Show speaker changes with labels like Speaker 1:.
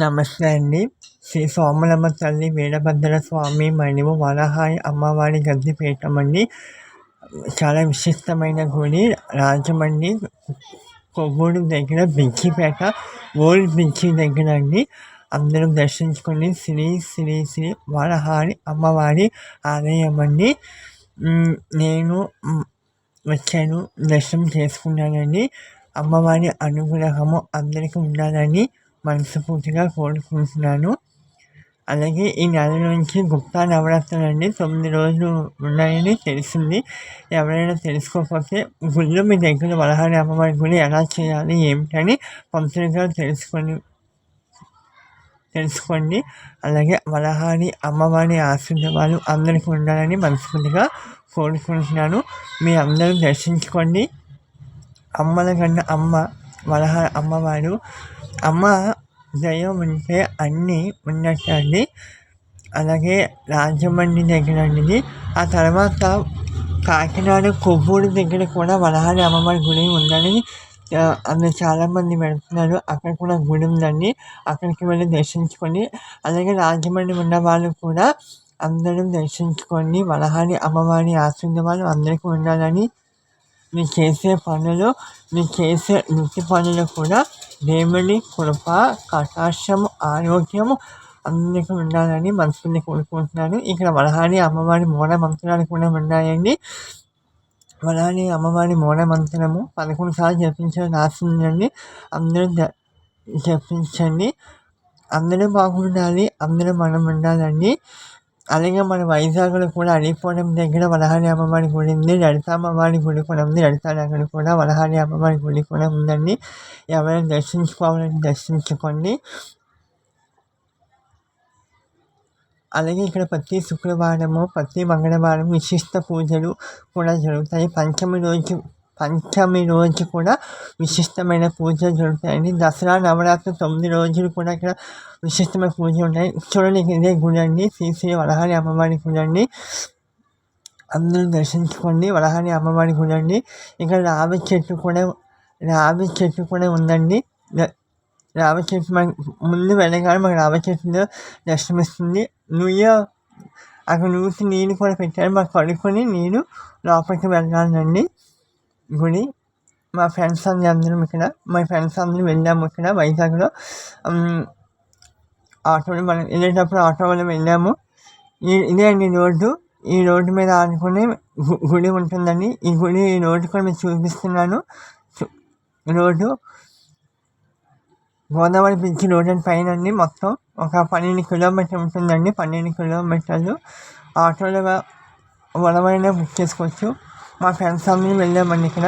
Speaker 1: నమస్తే అండి. శ్రీ సోమలమ్మ తల్లి వీరభద్ర స్వామి మరియు వరహాయి అమ్మవారి గద్దెపీఠం అండి. చాలా విశిష్టమైన గుడి. రాజమండ్రి కొవ్వూరు దగ్గర బించిపేట ఓల్డ్ బించి దగ్గర అండి. అందరూ దర్శించుకొని శ్రీ శ్రీ శ్రీ వరహారి అమ్మవారి ఆలయం అండి. నేను వచ్చాను దర్శనం చేసుకున్నానండి. అమ్మవారి అనుగ్రహము అందరికీ ఉండాలని మనస్ఫూర్తిగా కోరుకుంటున్నాను. అలాగే ఈ నెల నుంచి గుప్తా నవరాత్రులు అండి తొమ్మిది రోజులు ఉన్నాయని తెలిసింది. ఎవరైనా తెలుసుకోకపోతే గుళ్ళు మీ దగ్గర వలహారి అమ్మవారి గుడి ఎలా చేయాలి ఏమిటని పంతులుగా తెలుసుకొని తెలుసుకోండి. అలాగే వలహారి అమ్మవారి ఆశీర్వాదాలు అందరికీ ఉండాలని మనస్ఫూర్తిగా కోరుకుంటున్నాను. మీ అందరూ దర్శించుకోండి. అమ్మల కన్నా అమ్మ వలహారి అమ్మవారు అమ్మ దైవం ఉంటే అన్నీ ఉన్నట్టండి అలాగే రాజమండ్రి దగ్గర అండి ఆ తర్వాత కాకినాడ కొవ్వూరు దగ్గర కూడా వలహారి అమ్మవారి గుడి ఉందని అందులో చాలామంది వెళ్తున్నారు. అక్కడ కూడా గుడి ఉందండి. అక్కడికి వెళ్ళి దర్శించుకొని అలాగే రాజమండ్రి ఉన్న వాళ్ళు కూడా అందరం దర్శించుకొని వలహారి అమ్మవారి ఆశీర్వాదాలు అందరికీ ఉండాలని మీరు చేసే పనులు మీరు చేసే వృత్తి పనులు కూడా దేవుని కృప కటాక్షము ఆరోగ్యము అందరికీ ఉండాలని మనసుని కోరుకుంటున్నాను. ఇక్కడ వలహాని అమ్మవారి మూల మంత్రాలు కూడా ఉన్నాయండి. వలహాని అమ్మవారి మూల మంత్రము పదకొండు సార్లు జపించడం రాసిందండి అందరూ జపించండి. అందరూ బాగుండాలి అందరూ మనం ఉండాలండి. అలాగే మన వైజాగ్లో కూడా అడిగిపోవడం దగ్గర వలహాని అమ్మవారి గుడి ఉంది లలిత అమ్మవారి గుడి కూడా ఉంది లలిత నగర్ కూడా వలహాని అమ్మవారి గుడి కూడా ఉందండి ఎవరైనా దర్శించుకోవాలని దర్శించుకోండి అలాగే ఇక్కడ ప్రతి శుక్రవారము ప్రతి మంగళవారం విశిష్ట పూజలు కూడా జరుగుతాయి పంచమి రోజు పంచమి రోజు కూడా విశిష్టమైన పూజలు జరుగుతాయండి. దసరా నవరాత్రి తొమ్మిది రోజులు కూడా ఇక్కడ విశిష్టమైన పూజలు ఉంటాయి. చూడండి ఇదే గుడి అండి. శ్రీ శ్రీ వరహాని అమ్మవారి గుడి అండి. అందరూ దర్శించుకోండి. వలహాని అమ్మవారి గుడి అండి. ఇక్కడ రావి చెట్టు కూడా రావి చెట్టు కూడా ఉందండి. రావి చెట్టు మనకి ముందు వెళ్ళగానే మాకు రావి చెట్టు దర్శనమిస్తుంది. నువ్వు అక్కడ నూసి నీళ్ళు కూడా పెట్టారు. మాకు పడుకొని నేను లోపలికి వెళ్ళాలండి. గుడి మా ఫ్రెండ్స్ అందరం ఇక్కడ మా ఫ్రెండ్స్ అందరం వెళ్ళాము ఇక్కడ వైజాగ్లో. ఆటోలో మనం వెళ్ళేటప్పుడు ఆటో వల్ల వెళ్ళాము. ఇదే అండి రోడ్డు. ఈ రోడ్డు మీద ఆడుకునే గుడి ఉంటుందండి. ఈ గుడి ఈ రోడ్డు కూడా మీకు చూపిస్తున్నాను. రోడ్డు. గోదావరి బ్రిడ్జ్ రోడ్ అని పైన అండి మొత్తం. ఒక పన్నెండు కిలోమీటర్ ఉంటుందండి పన్నెండు కిలోమీటర్లు. ఆటోలో వలవైనా బుక్ చేసుకోవచ్చు. మా ఫ్రెండ్స్ అందరం వెళ్ళామండి ఇక్కడ.